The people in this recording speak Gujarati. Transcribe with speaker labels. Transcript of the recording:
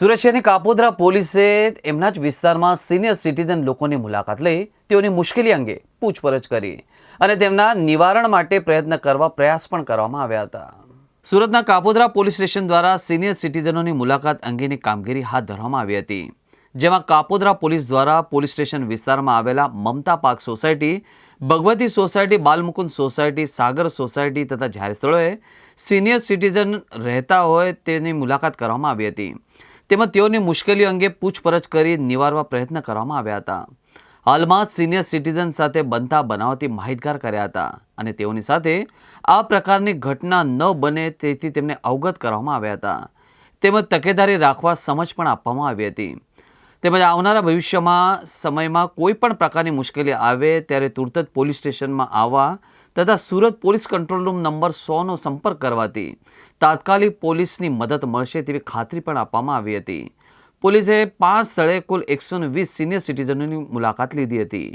Speaker 1: સુરત કાપોદ્રા પોલીસે એમના જ વિસ્તારમાં સિનિયર સિટીઝન લોકોની મુલાકાત લઈ તેઓની મુશ્કેલી અંગે પૂછપરછ કરી અને તેમના નિવારણ માટે પ્રયત્ન કરવા પ્રયાસ પણ કરવામાં આવ્યા હતા. સુરતના કાપોદરા પોલીસ સ્ટેશન દ્વારા સિનિયર સિટીઝનોની મુલાકાત અંગેની કામગીરી હાથ ધરવામાં આવી હતી, જેમાં કાપોદરા પોલીસ દ્વારા પોલીસ સ્ટેશન વિસ્તારમાં આવેલા Mamata park society, Bhagwati society, Balmukund society, Sagar society તથા જાહેર સ્થળોએ સિનિયર સિટીઝન રહેતા હોય તેની મુલાકાત કરવામાં આવી હતી. તેમજ તેઓની મુશ્કેલીઓ અંગે પૂછપરછ કરી નિવારવા પ્રયત્ન કરવામાં આવ્યા હતા. હાલમાં સિનિયર સિટીઝન સાથે બનતા બનાવથી માહિતગાર કર્યા હતા અને તેઓની સાથે આ પ્રકારની ઘટના ન બને તેથી તેમને અવગત કરવામાં આવ્યા હતા. તેમજ તકેદારી રાખવા સમજ પણ આપવામાં આવી હતી. તેમજ આવનારા ભવિષ્યમાં સમયમાં કોઈ પણ પ્રકારની મુશ્કેલી આવે ત્યારે તુરત જ પોલીસ સ્ટેશનમાં આવવા તથા Surat police control room number સોનો સંપર્ક કરવાથી તાત્કાલિક પોલીસની મદદ મળશે તેવી ખાતરી પણ આપવામાં આવી હતી. પોલીસે પાંચ સ્થળે કુલ એકસો વીસ સિનિયર સિટીઝનોની મુલાકાત લીધી હતી.